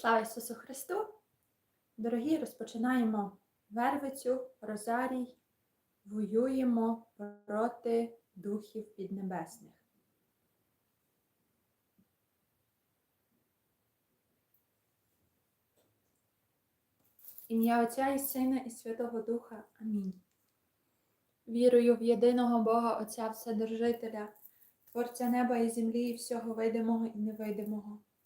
Слава Ісусу Христу! Дорогі, розпочинаємо вервицю, розарій, воюємо проти духів піднебесних. Ім'я Отця і Сина і Святого Духа. Амінь. Вірую в єдиного Бога Отця Вседержителя, Творця неба і землі, і всього видимого і невидимого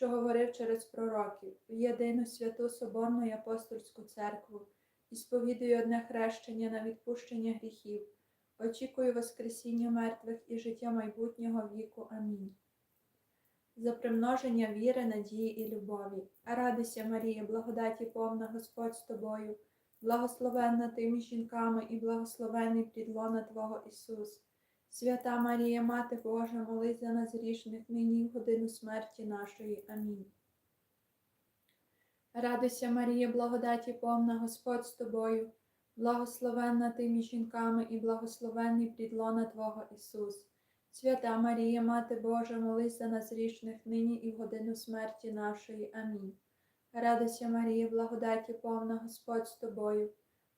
що говорив через пророків, в єдину святу Соборну і апостольську церкву, і сповідую одне хрещення на відпущення гріхів, очікую Воскресіння мертвих і життя майбутнього віку. Амінь. За примноження віри, надії і любові. Радуйся, Марія, благодаті повна Господь з тобою, благословенна ти між жінками і благословений підлона Твого Ісус. Свята Марія, Мати Божа, молись за нас грішних нині в годину смерті нашої. Амінь. Радуйся, Марія, благодаті повна Господь з тобою, благословенна ти між жінками і благословенний підлона Твого Ісус. Свята Марія, Мати Божа, молись за нас грішних нині і в годину смерті нашої. Амінь. Радуйся, Марія, благодаті повна Господь з тобою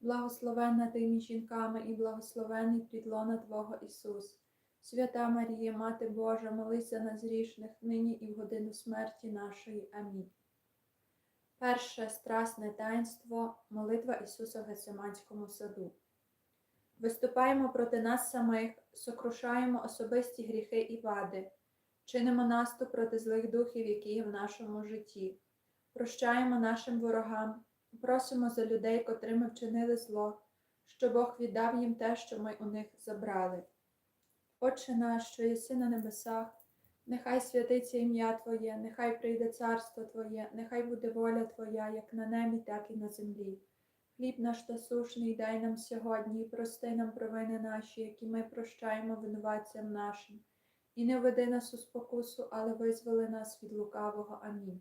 благословенна ти між жінками і благословений підлона Твого Ісус. Свята Марія, Мати Божа, молись за нас грішних нині і в годину смерті нашої. Амінь. Перше страсне таїнство молитва Ісуса в Гециманському саду. Виступаємо проти нас самих, сокрушаємо особисті гріхи і вади, чинимо наступ проти злих духів, які є в нашому житті, прощаємо нашим ворогам. Просимо за людей, котрими вчинили зло, що Бог віддав їм те, що ми у них забрали. Отче наш, що єси на небесах, нехай святиться ім'я Твоє, нехай прийде царство Твоє, нехай буде воля Твоя, як на небі, так і на землі. Хліб наш насушний дай нам сьогодні і прости нам провини наші, які ми прощаємо винуватцям нашим, і не веди нас у спокусу, але визволи нас від лукавого. Амінь.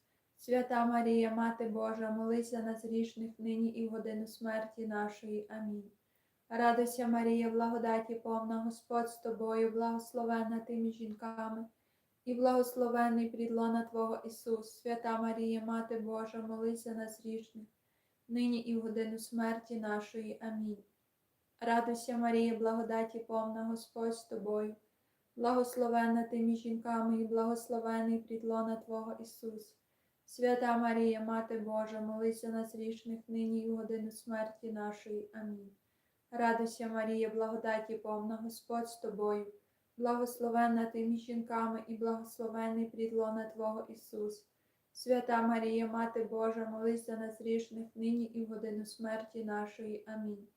Свята Марія, Мати Божа, молись за нас грішних нині і в годину смерті нашої. Амінь. Радуйся, Марія, благодаті повна Господь з тобою, благословенна ти між жінками, і благословений підлона Твого Ісус, свята Марія, Мати Божа, молись за нас грішних, нині і в годину смерті нашої. Амінь. Радуйся, Марія, благодаті повна Господь з тобою Благословенна ти між жінками і благословений плідлона Твого Ісус. Свята Марія, Мати Божа, молися нас грішних нині і в годину смерті нашої. Амінь. Радуйся, Марія, благодаті повна Господь з тобою. Благословенна ти між жінками і благословений плідлона Твого Ісус. Свята Марія, Мати Божа, молись за нас грішних нині і в годину смерті нашої. Амінь.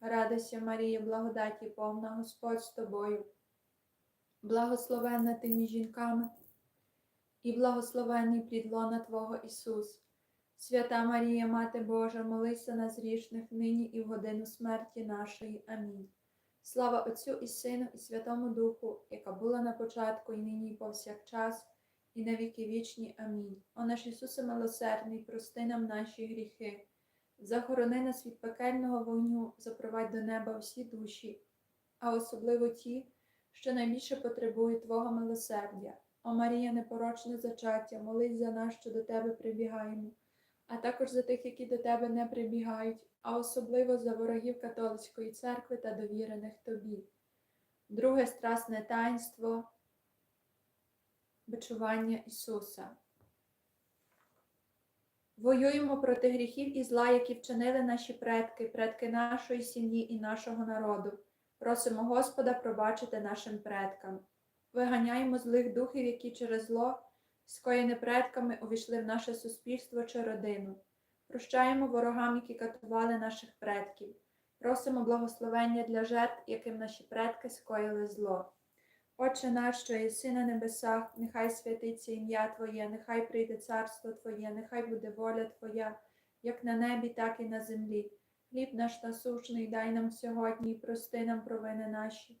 Радуйся, Марія, благодаті повна Господь з тобою. Благословенна ти між жінками і благословений плід лона Твого Ісус. Свята Марія, Мати Божа, молися нас грішних нині і в годину смерті нашої. Амінь. Слава Отцю і Сину, і Святому Духу, яка була на початку, і нині, і повсякчас, і на віки вічні. Амінь. О наш Ісусе милосердний, прости нам наші гріхи. Захорони нас від пекельного вогню, запровадь до неба всі душі, а особливо ті, що найбільше потребують Твого милосердя. О Марія, непорочне зачаття, молись за нас, що до Тебе прибігаємо, а також за тих, які до Тебе не прибігають, а особливо за ворогів католицької церкви та довірених Тобі. Друге страсне таїнство бичування Ісуса. Воюємо проти гріхів і зла, які вчинили наші предки, предки нашої сім'ї і нашого народу. Просимо Господа пробачити нашим предкам. Виганяємо злих духів, які через зло, скоєне предками, увійшли в наше суспільство чи родину. Прощаємо ворогам, які катували наших предків. Просимо благословення для жертв, яким наші предки скоїли зло. Отче наш, що єси на небесах, нехай святиться ім'я Твоє, нехай прийде царство Твоє, нехай буде воля Твоя, як на небі, так і на землі. Хліб наш насущний дай нам сьогодні і прости нам провини наші,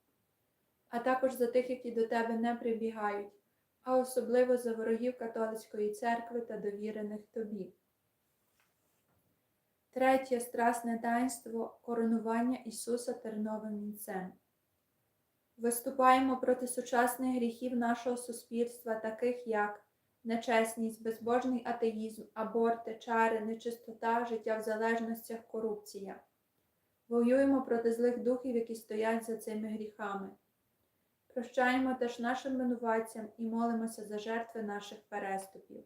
а також за тих, які до Тебе не прибігають, а особливо за ворогів католицької церкви та довірених Тобі. Третє страсне таїнство коронування Ісуса терновим вінцем. Виступаємо проти сучасних гріхів нашого суспільства, таких як нечесність, безбожний атеїзм, аборти, чари, нечистота, життя в залежностях, корупція. Воюємо проти злих духів, які стоять за цими гріхами. Прощаємо теж нашим винуватцям і молимося за жертви наших переступів.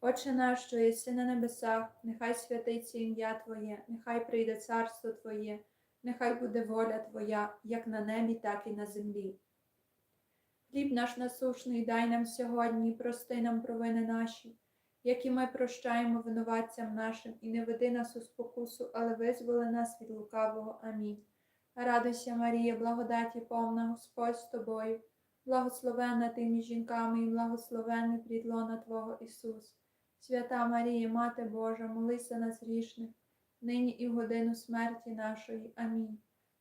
Отче наш, що єси на небесах, нехай святиться ім'я Твоє, нехай прийде царство Твоє, нехай буде воля Твоя, як на небі, так і на землі. Хліб наш насушний дай нам сьогодні, і прости нам провини наші, які ми прощаємо винуватцям нашим, і не веди нас у спокусу, але визволи нас від лукавого. Амінь. Радуйся, Марія, благодаті повна Господь з тобою, благословенна ти між жінками і благословенний плід лона Твого Ісус. Свята Марія, Мати Божа, молись за нас грішних, нині і в годину смерті нашої. Амінь.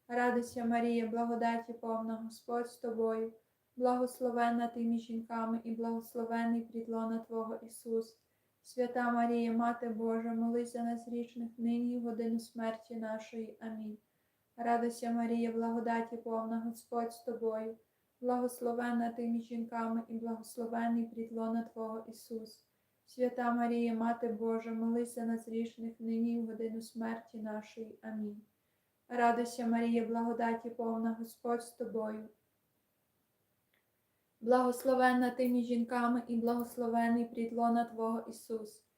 Радуйся, Марія, благодаті повна Господь з тобою, благословенна ти між жінками і благословений плід лона Твого Ісус. Свята Марія, Мати Божа, молись за нас грішних, нині і в годину смерті нашої. Амінь. Радуйся, Марія, благодаті повна Господь з тобою, благословенна ти між жінками і благословений плід лона Твого Ісус. Свята Марія, Мати Божа, молись за нас грішних, нині і в годину смерті нашої. Амінь. Радуйся, Марія, благодаті повна Господь з тобою. Благословенна ти між жінками і благословений плід лона Твого Ісус.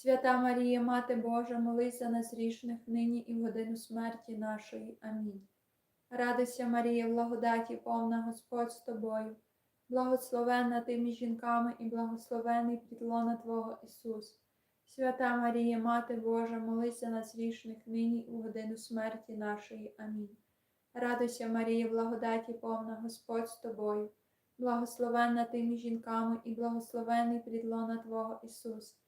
Свята Марія, Мати Божа, молись за нас грішних, нині і в годину смерті нашої. Амінь. Радуйся, Марія, благодаті повна Господь з тобою. Благословенна ти між жінками і благословений плід лона Твого Ісус. Свята Марія, Мати Божа, молись за нас грішних, нині і в годину смерті нашої. Амінь. Радуйся, Марія, благодаті повна Господь з тобою. Благословенна ти між жінками і благословений плід лона Твого Ісус.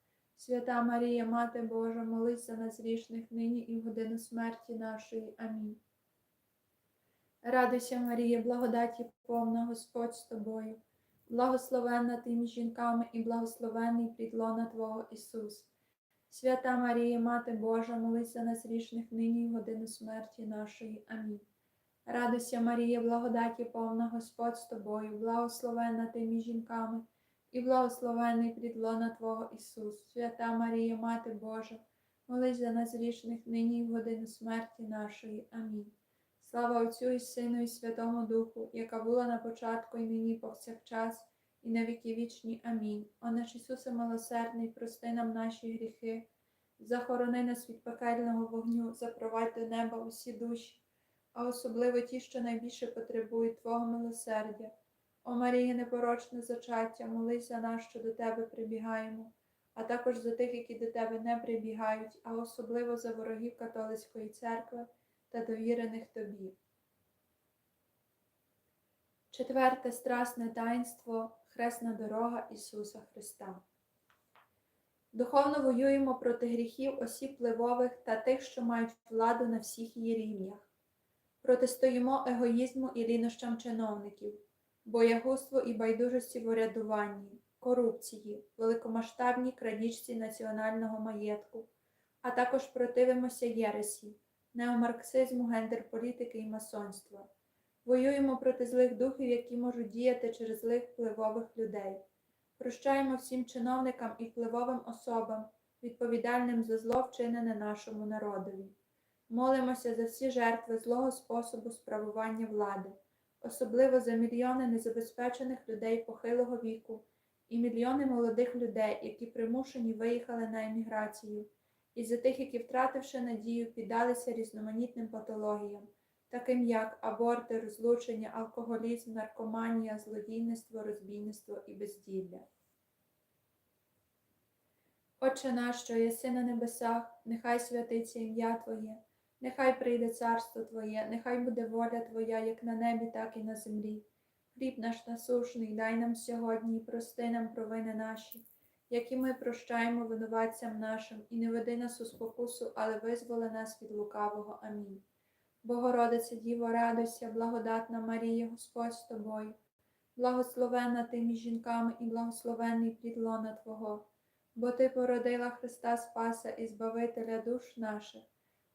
Свята Марія, Мати Божа, молись за нас грішних, нині і в годину смерті нашої. Амінь. Радуйся, Марія, благодаті повна Господь з тобою, благословенна ти між жінками і благословений плід лона Твого Ісус. Свята Марія, Мати Божа, молись за нас грішних, нині і в годину смерті нашої. Амінь. Радуйся, Марія, благодаті повна Господь з тобою, благословенна ти між жінками і благословений плід лона Твого Ісус. Свята Марія, Мати Божа, молись за нас грішних, нині і в годину смерті нашої. Амінь. Слава Отцю і Сину, і Святому Духу, яка була на початку, і нині повсякчас, і на віки вічні. Амінь. О наш Ісусе милосердний, прости нам наші гріхи, захорони нас від пекельного вогню, запровадь до неба усі душі, а особливо ті, що найбільше потребують Твого милосердя. О Марія, непорочне зачаття, молись за нас, що до Тебе прибігаємо, а також за тих, які до Тебе не прибігають, а особливо за ворогів католицької церкви та довірених тобі. Четверте страсне таїнство Хресна дорога Ісуса Христа. Духовно воюємо проти гріхів осіб впливових та тих, що мають владу на всіх її рівнях. Протистоїмо егоїзму і лінощам чиновників, боягузтву і байдужості в урядуванні, корупції, великомасштабній крадіжці національного маєтку, а також противимося єресі неомарксизму, гендерполітики і масонства. Воюємо проти злих духів, які можуть діяти через злих впливових людей. Прощаємо всім чиновникам і впливовим особам, відповідальним за зло вчинене нашому народові. Молимося за всі жертви злого способу справування влади, особливо за мільйони незабезпечених людей похилого віку і мільйони молодих людей, які примушені виїхали на еміграцію і за тих, які, втративши надію, піддалися різноманітним патологіям, таким як аборти, розлучення, алкоголізм, наркоманія, злодійництво, розбійництво і безділля. Отче наш, що єси на небесах, нехай святиться ім'я Твоє, Нехай прийде царство Твоє, нехай буде воля Твоя, як на небі, так і на землі. Хліб наш насушний, дай нам сьогодні і прости нам провини наші, які ми прощаємо винуватцям нашим, і не веди нас у спокусу, але визволи нас від лукавого. Амінь. Богородице Діво, радуйся, благодатна Марія, Господь з тобою, благословенна ти між жінками і благословенний плід лона Твого, бо Ти породила Христа Спаса і Збавителя душ наших.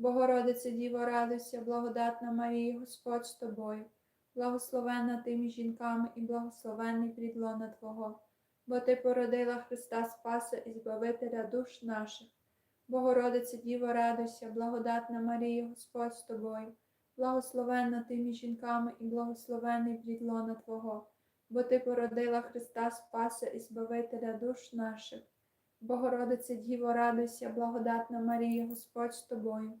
Богородице Діво, радуйся, благодатна Марія, Господь з тобою, благословенна ти між жінками і благословенний плід лона Твого, бо Ти породила Христа Спаса і Збавителя душ наших. Богородице Діво, радуйся, благодатна Марія, Господь з тобою, благословенна ти між жінками і благословенний плід лона Твого, бо Ти породила Христа Спаса і Збавителя душ наших. Богородице Діво, радуйся, благодатна Марія, Господь з тобою,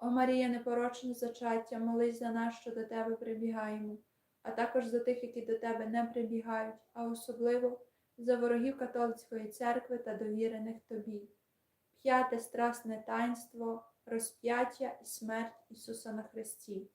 О Марія, непорочне зачаття, молись за нас, що до Тебе прибігаємо, а також за тих, які до Тебе не прибігають, а особливо за ворогів католицької церкви та довірених тобі. П'яте страсне таїнство, розп'яття і смерть Ісуса на Христі.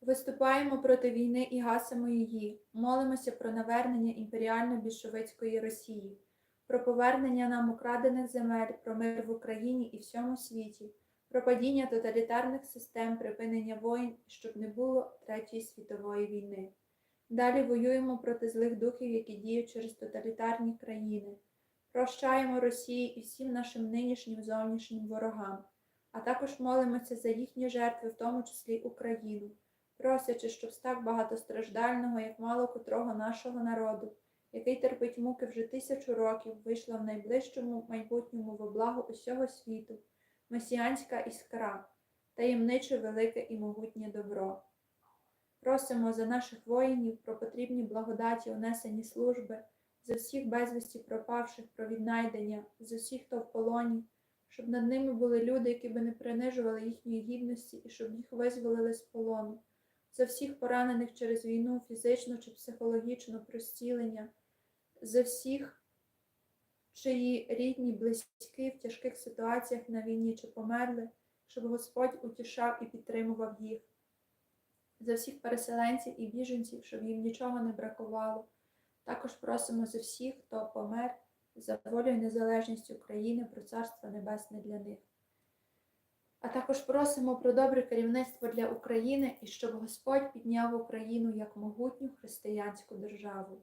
Виступаємо проти війни і гасимо її, молимося про навернення імперіально-більшовицької Росії, про повернення нам украдених земель, про мир в Україні і всьому світі, про падіння тоталітарних систем, припинення воїн, щоб не було Третьої світової війни. Далі воюємо проти злих духів, які діють через тоталітарні країни. Прощаємо Росії і всім нашим нинішнім зовнішнім ворогам, а також молимося за їхні жертви, в тому числі Україну, просячи, щоб з так багатостраждального, як мало котрого нашого народу, який терпить муки вже тисячу років, вийшла в найближчому майбутньому во благо усього світу, месіанська іскра, таємниче велике і могутнє добро. Просимо за наших воїнів про потрібні благодаті унесені служби, за всіх безвісті пропавших про віднайдення, за всіх, хто в полоні, щоб над ними були люди, які би не принижували їхньої гідності і щоб їх визволили з полону, за всіх поранених через війну, фізично чи психологічно простілення, за всіх, чиї рідні, близькі в тяжких ситуаціях на війні чи померли, щоб Господь утішав і підтримував їх за всіх переселенців і біженців, щоб їм нічого не бракувало. Також просимо за всіх, хто помер за волю і незалежність України, про Царство Небесне для них. А також просимо про добре керівництво для України і щоб Господь підняв Україну як могутню християнську державу.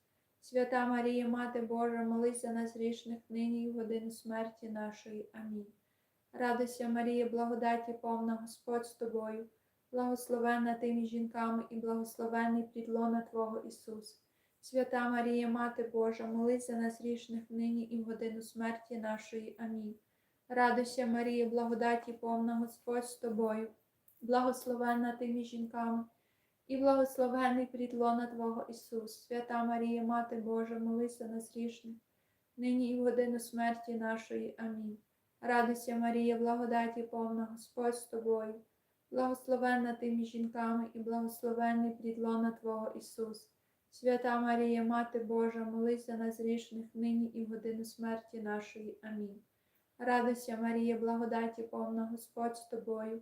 Свята Марія, Мати Божа, молись за нас грішних нині і в годину смерті нашої. Амінь. Радуйся, Марія, благодаті повна Господь з тобою, благословена ти між жінками і благословений плідлона Твого Ісус. Свята Марія, Мати Божа, молись за нас грішних нині і в годину смерті нашої. Амінь. Радуйся, Марія, благодаті повна Господь з тобою, благословенна ти між жінками, і благословений плідлона Твого Ісус. Свята Марія, Мати Божа, молись за нас грішних, нині і в годину смерті нашої. Амінь. Радуйся, Марія, благодаті повна Господь з тобою, благословенна ти між жінками, і благословений плідлона Твого Ісус. Свята Марія, Мати Божа, молись за нас грішних, нині і в годину смерті нашої. Амінь. Радуйся, Марія, благодаті повна Господь з тобою,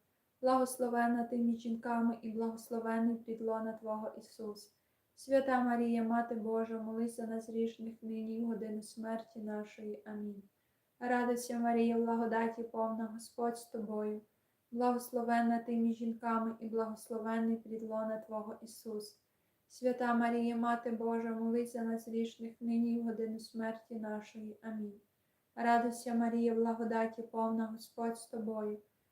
благословенна ти між жінками і благословений плідлона Твого Ісус. Свята Марія, Мати Божа, молись за нас грішних, нині і в годину смерті нашої. Амінь. Радуйся, Марія, благодаті повна Господь з тобою, благословенна ти між жінками і благословений плідлона Твого Ісус. Свята Марія, Мати Божа, молись за нас грішних, нині і в годину смерті нашої. Амінь. Радуйся, Марія, благодаті повна Господь з тобою,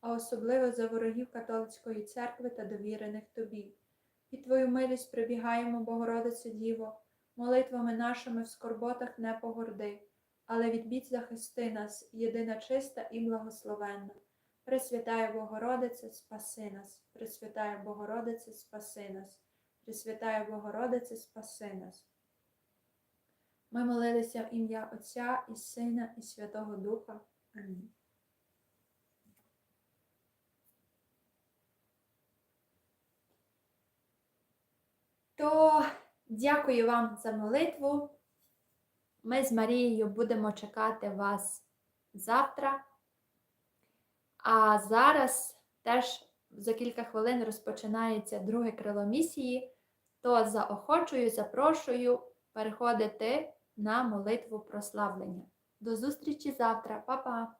а особливо за ворогів католицької церкви та довірених тобі. Під Твою милість прибігаємо, Богородице Діво, молитвами нашими в скорботах не погорди, але від бід захисти нас, єдина чиста і благословенна. Пресвятая Богородице, спаси нас, Пресвятая Богородице, спаси нас, Пресвятая Богородице, спаси нас. Ми молилися в ім'я Отця і Сина, і Святого Духа. Амінь. То дякую вам за молитву. Ми з Марією будемо чекати вас завтра. А зараз теж за кілька хвилин розпочинається друге крило місії. То заохочую, запрошую переходити на молитву прославлення. До зустрічі завтра, Па-па!